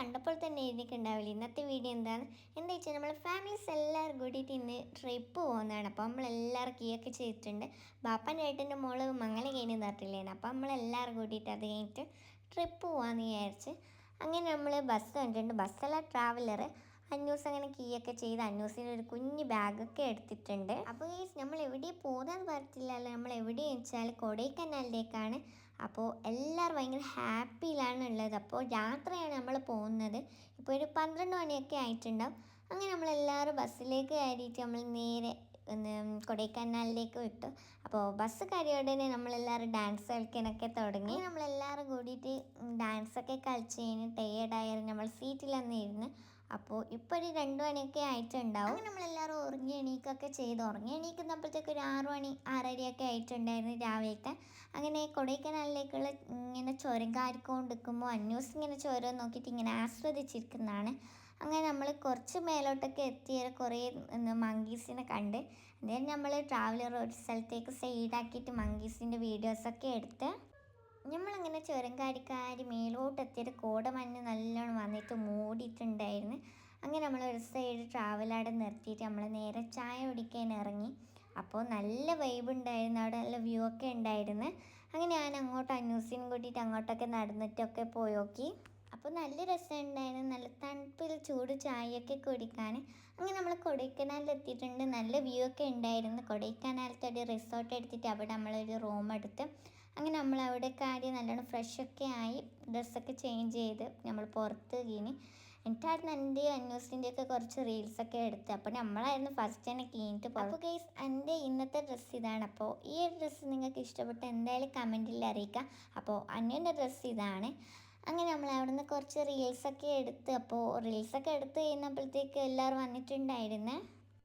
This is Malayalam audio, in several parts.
കണ്ടപ്പോൾ തന്നെ എഴുതിയിട്ടുണ്ടാവില്ല? ഇന്നത്തെ വീഡിയോ എന്താണ്? എന്താ വെച്ചാൽ നമ്മൾ ഫാമിലീസ് എല്ലാവരും കൂടിയിട്ട് ഇന്ന് ട്രിപ്പ് പോകുന്നതാണ്. അപ്പോൾ നമ്മളെല്ലാവരും കീയൊക്കെ ചെയ്തിട്ടുണ്ട്. ബാപ്പന്റെ ഏട്ടന്റെ മോൾ മംഗല കഴിഞ്ഞ് തട്ടില്ലേന് അപ്പോൾ നമ്മളെല്ലാവരും കൂടിയിട്ട് അത് കഴിഞ്ഞിട്ട് ട്രിപ്പ് പോകാമെന്ന് വിചാരിച്ച് അങ്ങനെ നമ്മൾ ബസ് കണ്ടിട്ടുണ്ട്. ബസ്സല്ല ട്രാവലർ അന്യൂസ് അങ്ങനെ കീയൊക്കെ ചെയ്ത് അന്യൂസിന് ഒരു കുഞ്ഞ് ബാഗൊക്കെ എടുത്തിട്ടുണ്ട്. അപ്പോൾ നമ്മൾ എവിടെ പോകാൻ പറ്റില്ലല്ലോ നമ്മൾ എവിടെയെന്ന് വെച്ചാൽ കൊടൈക്കനാലിലേക്കാണ് അപ്പോൾ എല്ലാവരും ഭയങ്കര ഹാപ്പിയിലാണ് ഉള്ളത്. അപ്പോൾ യാത്രയാണ് നമ്മൾ പോകുന്നത്. ഇപ്പോൾ ഒരു പന്ത്രണ്ട് മണിയൊക്കെ ആയിട്ടുണ്ടാവും. അങ്ങനെ നമ്മളെല്ലാവരും ബസ്സിലേക്ക് കയറിയിട്ട് നമ്മൾ നേരെ കൊടൈക്കനാലിലേക്ക് വിട്ടു. അപ്പോൾ ബസ് കയറിയോടെ തന്നെ നമ്മളെല്ലാവരും ഡാൻസ് കളിക്കാനൊക്കെ തുടങ്ങി. നമ്മളെല്ലാവരും കൂടിയിട്ട് ഡാൻസൊക്കെ കളിച്ച് കഴിഞ്ഞ് ടയേർഡായിരുന്നു നമ്മൾ സീറ്റിലൊന്നും ഇരുന്ന് അപ്പോൾ ഇപ്പോൾ ഒരു രണ്ട് മണിയൊക്കെ ആയിട്ടുണ്ടാവും. നമ്മളെല്ലാവരും ഉറങ്ങി എണീക്കൊക്കെ ചെയ്ത്. ഉറങ്ങി എണീക്കുന്നപ്പോഴത്തേക്ക് ഒരു ആറ് മണി ആറരയൊക്കെ ആയിട്ടുണ്ടായിരുന്നു രാവിലത്തെ. അങ്ങനെ കൊടൈക്കനാലിലേക്കുള്ള ഇങ്ങനെ ചുരം കാരിക്കൊണ്ട് നിൽക്കുമ്പോൾ അന്യൂസ് ഇങ്ങനെ ചുരം നോക്കിയിട്ട് ഇങ്ങനെ ആസ്വദിച്ചിരിക്കുന്നതാണ്. അങ്ങനെ നമ്മൾ കുറച്ച് മേലോട്ടൊക്കെ എത്തിയ കുറേ മങ്കീസിനെ കണ്ട്. അന്നേരം നമ്മൾ ട്രാവലർ ഒരു സ്ഥലത്തേക്ക് സൈഡാക്കിയിട്ട് മങ്കീസിന്റെ വീഡിയോസൊക്കെ എടുത്ത് നമ്മളങ്ങനെ ചുരം കാരിക്കാരി മേലോട്ട് എത്തിയിട്ട് കോടമഞ്ഞ് നല്ലോണം വന്നിട്ട് മൂടിയിട്ടുണ്ടായിരുന്നു അങ്ങനെ നമ്മൾ ഒരു സൈഡ് ട്രാവലാടെ നിർത്തിയിട്ട് നമ്മൾ നേരെ ചായ കുടിക്കാൻ ഇറങ്ങി. അപ്പോൾ നല്ല വൈബ് ഉണ്ടായിരുന്നു. അവിടെ നല്ല വ്യൂ ഒക്കെ ഉണ്ടായിരുന്നു. അങ്ങനെ ഞാൻ അങ്ങോട്ട് അന്യൂസിനും കൂട്ടിയിട്ട് അങ്ങോട്ടൊക്കെ നടന്നിട്ടൊക്കെ പോയി നോക്കി. അപ്പോൾ നല്ല രസം രസമുണ്ടായിരുന്നു നല്ല തണുപ്പിൽ ചൂട് ചായയൊക്കെ കുടിക്കാൻ. അങ്ങനെ നമ്മൾ കൊടൈക്കനാലിൽ എത്തിയിട്ടുണ്ട്. നല്ല വ്യൂ ഒക്കെ ഉണ്ടായിരുന്നു. കൊടൈക്കനാലത്തെ ഒരു റിസോർട്ട് എടുത്തിട്ട് അവിടെ നമ്മളൊരു റൂം എടുത്ത് അങ്ങനെ നമ്മൾ അവിടെ കാര്യം നല്ലോണം ഫ്രഷൊക്കെ ആയി ഡ്രസ്സൊക്കെ ചേഞ്ച് ചെയ്ത് നമ്മൾ പുറത്ത് കീനി എന്നിട്ടായിരുന്നു എന്റെ അന്വേഷിന്റെ ഒക്കെ കുറച്ച് റീൽസൊക്കെ എടുത്ത്. അപ്പോൾ നമ്മളായിരുന്നു ഫസ്റ്റ് തന്നെ കീഞ്ഞിട്ട് പോകും അപ്പോൾ ഗൈസ് എന്റെ ഇന്നത്തെ ഡ്രസ്സ് ഇതാണ്. അപ്പോൾ ഈ ഡ്രസ്സ് നിങ്ങൾക്ക് ഇഷ്ടപ്പെട്ട് എന്തായാലും കമന്റിൽ അറിയിക്കാം അപ്പോൾ അന്യന്റെ ഡ്രസ്സ് ഇതാണ്. അങ്ങനെ നമ്മൾ അവിടെ നിന്ന് കുറച്ച് റീൽസൊക്കെ എടുത്ത്. അപ്പോൾ റീൽസൊക്കെ എടുത്ത് കഴിയുന്നപ്പോഴത്തേക്ക് എല്ലാവരും വന്നിട്ടുണ്ടായിരുന്നു.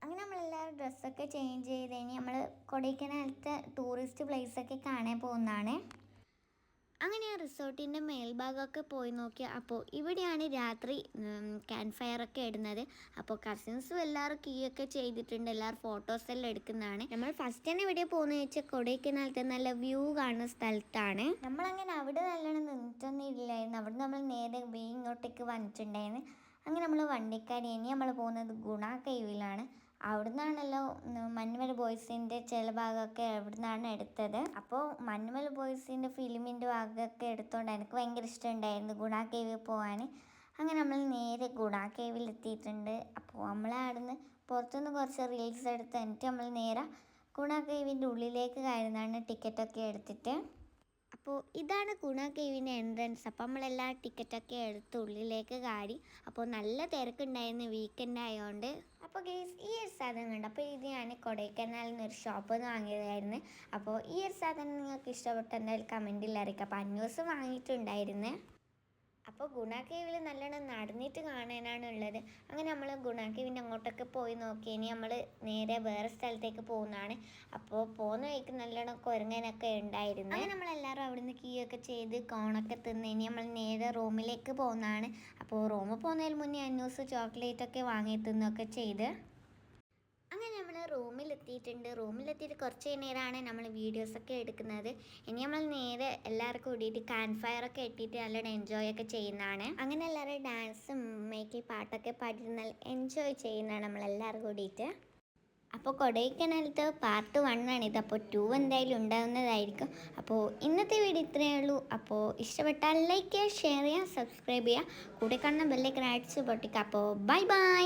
അങ്ങനെ നമ്മളെല്ലാവരും ഡ്രസ്സൊക്കെ ചേഞ്ച് ചെയ്ത് കഴിഞ്ഞ് നമ്മൾ കൊടൈക്കനാലത്തെ ടൂറിസ്റ്റ് പ്ലേസൊക്കെ കാണാൻ പോകുന്നതാണ്. അങ്ങനെ റിസോർട്ടിന്റെ മേൽഭാഗമൊക്കെ പോയി നോക്കി. അപ്പോൾ ഇവിടെയാണ് രാത്രി ക്യാമ്പ് ഫയറൊക്കെ ഇടുന്നത്. അപ്പോൾ കസിൻസും എല്ലാവരും കീയൊക്കെ ചെയ്തിട്ടുണ്ട്. എല്ലാവരും ഫോട്ടോസ് എല്ലാം എടുക്കുന്നതാണ്. നമ്മൾ ഫസ്റ്റ് തന്നെ ഇവിടെ പോകുന്നത് വെച്ചാൽ കൊടൈക്കനാലത്തെ നല്ല വ്യൂ കാണുന്ന സ്ഥലത്താണ്. നമ്മളങ്ങനെ അവിടെ നല്ലോണം നിന്നിട്ടൊന്നും ഇല്ലായിരുന്നു അവിടെ നമ്മൾ നേരെ വേ ഇങ്ങോട്ടേക്ക് വന്നിട്ടുണ്ടായിരുന്നു. അങ്ങനെ നമ്മൾ വണ്ടിക്കാരി ഇനി നമ്മൾ പോകുന്നത് ഗുണ കൈവിലാണ് അവിടുന്നാണല്ലോ മഞ്ഞുമൽ ബോയ്സിന്റെ ചില ഭാഗമൊക്കെ അവിടുന്നാണ് എടുത്തത്. അപ്പോൾ മഞ്ഞുമൽ ബോയ്സിന്റെ ഫിലിമിന്റെ ഭാഗമൊക്കെ എടുത്തുകൊണ്ട് എനിക്ക് ഭയങ്കര ഇഷ്ടമുണ്ടായിരുന്നു ഗുണ കേവിൽ പോകാൻ അങ്ങനെ നമ്മൾ നേരെ ഗുണ കേവിൽ എത്തിയിട്ടുണ്ട്. അപ്പോൾ നമ്മൾ അവിടുന്ന് പുറത്തുനിന്ന് കുറച്ച് റീൽസ് എടുത്ത് എന്നിട്ട് നമ്മൾ നേരെ ഗുണ കേവിന്റെ ഉള്ളിലേക്ക് കയറുന്നതാണ് ടിക്കറ്റൊക്കെ എടുത്തിട്ട്. അപ്പോൾ ഇതാണ് ഗുണ കേവിന്റെ എൻട്രൻസ് അപ്പോൾ നമ്മളെല്ലാ ടിക്കറ്റൊക്കെ എടുത്ത് ഉള്ളിലേക്ക് കാടി. അപ്പോൾ നല്ല തിരക്കുണ്ടായിരുന്നു വീക്കെൻഡ് ആയതുകൊണ്ട് അപ്പോൾ ഗെയ്സ് ഈ ഒരു സാധനം കണ്ടു? അപ്പോൾ ഇത് ഞാൻ കൊടൈക്കനാലിൽ നിന്ന് ഒരു ഷോപ്പിൽ നിന്ന് വാങ്ങിയതായിരുന്നു. അപ്പോൾ ഈ ഒരു സാധനം നിങ്ങൾക്ക് ഇഷ്ടപ്പെട്ട എന്തായാലും കമന്റിൽ അറിയിക്കാം. അപ്പോൾ അന്വേസ് വാങ്ങിയിട്ടുണ്ടായിരുന്നു. അപ്പോൾ ഗുണാക്കേവിൽ കേവിൽ നല്ലോണം നടന്നിട്ട് കാണാനാണ് ഉള്ളത് അങ്ങനെ നമ്മൾ ഗുണാക്കേവിന്റെ കേവിന്റെ അങ്ങോട്ടൊക്കെ പോയി നോക്കി. ഇനി നമ്മൾ നേരെ വേറെ സ്ഥലത്തേക്ക് പോകുന്നതാണ്. അപ്പോൾ പോകുന്ന വഴിക്ക് നല്ലോണം കുരങ്ങനൊക്കെ ഉണ്ടായിരുന്നു. അങ്ങനെ നമ്മളെല്ലാവരും അവിടുന്ന് കീയൊക്കെ ചെയ്ത് കോണൊക്കെ തിന്ന് ഇനി നമ്മൾ നേരെ റൂമിലേക്ക് പോകുന്നതാണ്. അപ്പോൾ റൂമിൽ പോകുന്നതിന് മുന്നേ അന്യൂസ് ചോക്ലേറ്റ് ഒക്കെ വാങ്ങി തിന്നൊക്കെ ചെയ്ത്. റൂമിലെത്തിയിട്ടുണ്ട്. റൂമിലെത്തിയിട്ട് കുറച്ച് നേരമാണ് നമ്മൾ വീഡിയോസൊക്കെ എടുക്കുന്നത്. ഇനി നമ്മൾ നേരെ എല്ലാവർക്കും കൂടിയിട്ട് ഫയറൊക്കെ ഇട്ടിട്ട് നല്ലോണം എൻജോയ് ഒക്കെ ചെയ്യുന്നതാണ്. അങ്ങനെ എല്ലാവരും ഡാൻസും മേക്കിൽ പാട്ടൊക്കെ പാടിയിട്ട് നല്ല എൻജോയ് ചെയ്യുന്നതാണ് നമ്മളെല്ലാവരും കൂടിയിട്ട്. അപ്പോൾ കൊടൈക്കനാലത്ത് പാർട്ട് വൺ ആണിത് അപ്പോൾ ടു എന്തായാലും ഉണ്ടാകുന്നതായിരിക്കും അപ്പോൾ ഇന്നത്തെ വീഡിയോ ഇത്രയേ ഉള്ളൂ. അപ്പോൾ ഇഷ്ടപ്പെട്ടാൽ ലൈക്ക് ചെയ്യുക ഷെയർ ചെയ്യുക സബ്സ്ക്രൈബ് ചെയ്യുക. കൂടെ കാണുന്ന ബെല്ലൈക്കൻ അടിച്ച് പൊട്ടിക്കുക. അപ്പോൾ ബൈ ബൈ